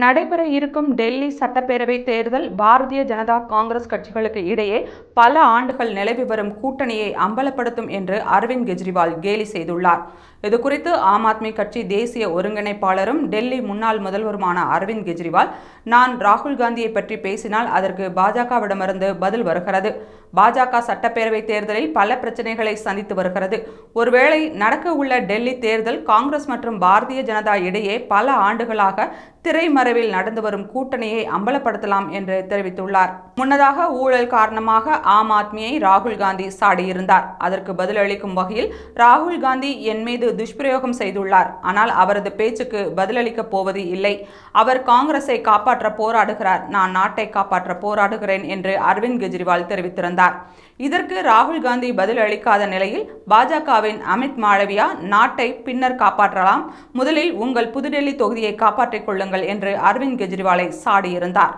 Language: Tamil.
நடைபெற இருக்கும் டெல்லி சட்டப்பேரவை தேர்தல் பாரதிய ஜனதா காங்கிரஸ் கட்சிகளுக்கு இடையே பல ஆண்டுகள் நிலவி வரும் கூட்டணியை அம்பலப்படுத்தும் என்று அரவிந்த் கெஜ்ரிவால் கேலி செய்துள்ளார். இதுகுறித்து ஆம் ஆத்மி கட்சி தேசிய ஒருங்கிணைப்பாளரும் டெல்லி முன்னாள் முதல்வருமான அரவிந்த் கெஜ்ரிவால் நான் ராகுல் காந்தியை பற்றி பேசினால் அதற்கு பாஜகவிடமிருந்து பதில் வருகிறது. பாஜக சட்டப்பேரவை தேர்தலில் பல பிரச்சனைகளை சந்தித்து வருகிறது. ஒருவேளை நடக்க உள்ள டெல்லி தேர்தல் காங்கிரஸ் மற்றும் பாரதிய ஜனதா இடையே பல ஆண்டுகளாக திரைமறைவில் நடந்து வரும் கூட்டணியை அம்பலப்படுத்தலாம் என்று தெரிவித்துள்ளார். முன்னதாக ஊழல் காரணமாக ஆம் ஆத்மியை ராகுல் காந்தி சாடியிருந்தார். அதற்கு பதிலளிக்கும் வகையில் ராகுல் காந்தி என் மீது துஷ்பிரயோகம் செய்துள்ளார். ஆனால் அவரது பேச்சுக்கு பதிலளிக்கப் போவது இல்லை. அவர் காங்கிரஸை காப்பாற்ற போராடுகிறார். நான் நாட்டை காப்பாற்ற போராடுகிறேன் என்று அரவிந்த் கெஜ்ரிவால் தெரிவித்திருந்தார். இதற்கு ராகுல் காந்தி பதில் அளிக்காத நிலையில் பாஜகவின் அமித் மாளவியா நாட்டை பின்னர் காப்பாற்றலாம். முதலில் உங்கள் புதுடெல்லி தொகுதியை காப்பாற்றிக் கொள்ளுங்கள் என்று அரவிந்த் கெஜ்ரிவாலை சாடியிருந்தார்.